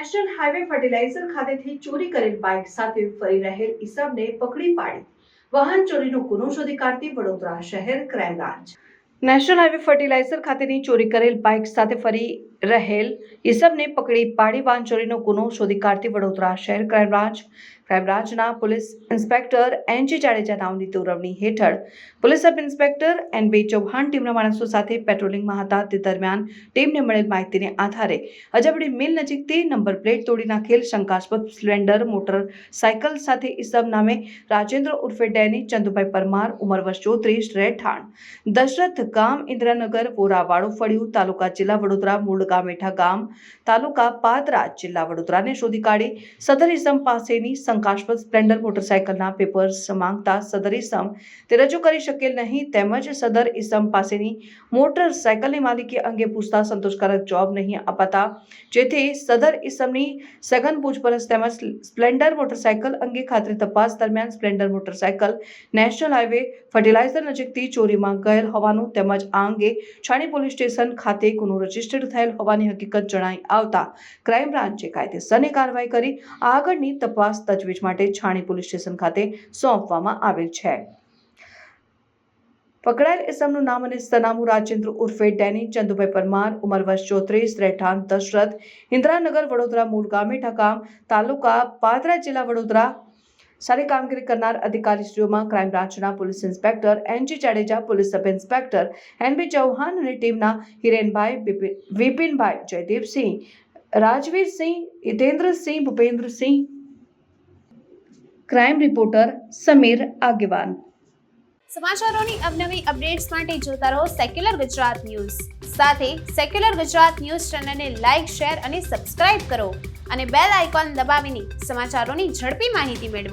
National highway fertiliser ખાતેથી ચોરી કરેલ બાઇક સાથે ફરી રહેલ ઈસમને પકડી પાડી. વાહન ચોરીનો ગુનો શોધી કાઢતી વડોદરા શહેર crime branch national highway fertiliser ખાતેની ચોરી કરેલ બાઇક સાથે ફરી રહેલ ઈસમને પકડી પાડી વાહન ચોરીનો ગુનો શોધી કાઢતી વડોદરા શહેર ક્રાઇમ બ્રાન્ચ ક્રાઇમ બ્રાન્ચના police inspector N G Jadeja નામની દોરવણી હેઠળ police sub inspector N B Chauhan ટીમના માણસો સાથે પેટ્રોલિંગમાં હતા. તે દરમિયાન ટીમને મળેલ માહિતીને આધારે અજાબડી મિલ નજીકથી નંબર પ્લેટ તોડી નાખેલ શંકાસ્પદ સ્પ્લેન્ડર મોટર સાયકલ સાથે ઇસબ નામે રાજેન્દ્ર ઉર્ફે ડેની ચંદુભાઈ પરમાર, ઉંમર વર્ષ ચોત્રીસ, રહેઠાણ. દશરથ ગામ, ઇન્દ્રાનગર વોરાવાડો ફળિયું, તાલુકા જિલ્લા વડોદરા મૂળ ગામેઠા ગામ, તાલુકા પાદરા જિલ્લા વડોદરાને શોધી કાઢી સદર ઇસમ પાસેની શંકાસ્પદ સ્પ્લેન્ડર મોટરસાયકલના પેપર્સ માંગતા સદર ઇસમ તે રજૂ કરી શકેલ નહીં. તેમજ સદર ઇસમ પાસેની મોટરસાયકલની માલિકી અંગે પૂછતા સંતોષકારક જવાબ નહીં અપાતા. જેથી સદર ઇસમની સઘન પૂછપરછ તેમજ સ્પ્લેન્ડર મોટરસાયકલ અંગે ખાતરી તપાસ દરમિયાન Splendor motorcycle national highway fertiliser નજીકથી ચોરીમાં ગયેલ હોવાનું તેમજ આ અંગે છાણી પોલીસ સ્ટેશન ખાતે ગુનો રજીસ્ટર્ડ થયેલ હોવાની હકીકત જણાઈ આવતા. ક્રાઇમ બ્રાન્ચે કાયદેસરની કાર્યવાહી કરી આગળની તપાસ તજવીજ માટે છાણી પોલીસ સ્ટેશન ખાતે સોંપવામાં આવેલ છે. પકડાયેલ ઇસમનું નામ અને સનામું રાજેન્દ્ર ઉર્ફે ડેની, ચંદુભાઈ પરમાર, ઉંમર વર્ષ ચોત્રીસ, રહેઠાણ દશરથ, ઇન્દ્રાનગર, વડોદરા મૂળ ગામે ઠકામ તાલુકા પાદરા જિલ્લા, વડોદરા. સારી કામગીરી કરનાર અધિકારીશ્રીઓમાં ક્રાઇમ બ્રાન્ચના police inspector, N G Jadeja, police sub inspector N B Chauhan અને ટીમના હિરેનભાઈ વિપિનભાઈ જયદીપસિંહ, રાજવીરસિંહ, હિતેન્દ્રસિંહ, ભૂપેન્દ્રસિંહ ક્રાઇમ રિપોર્ટર સમીર આગેવાન. સમાચારોની અવનવી અપડેટ્સ માટે જોતા રહો સેક્યુલર ગુજરાત ન્યૂઝ. સાથે સેક્યુલર ગુજરાત ન્યૂઝ ચેનલને લાઇક, શેર અને સબસ્ક્રાઇબ કરો અને બેલ આઇકોન દબાવીને સમાચારોની ઝડપી માહિતી મેળવો.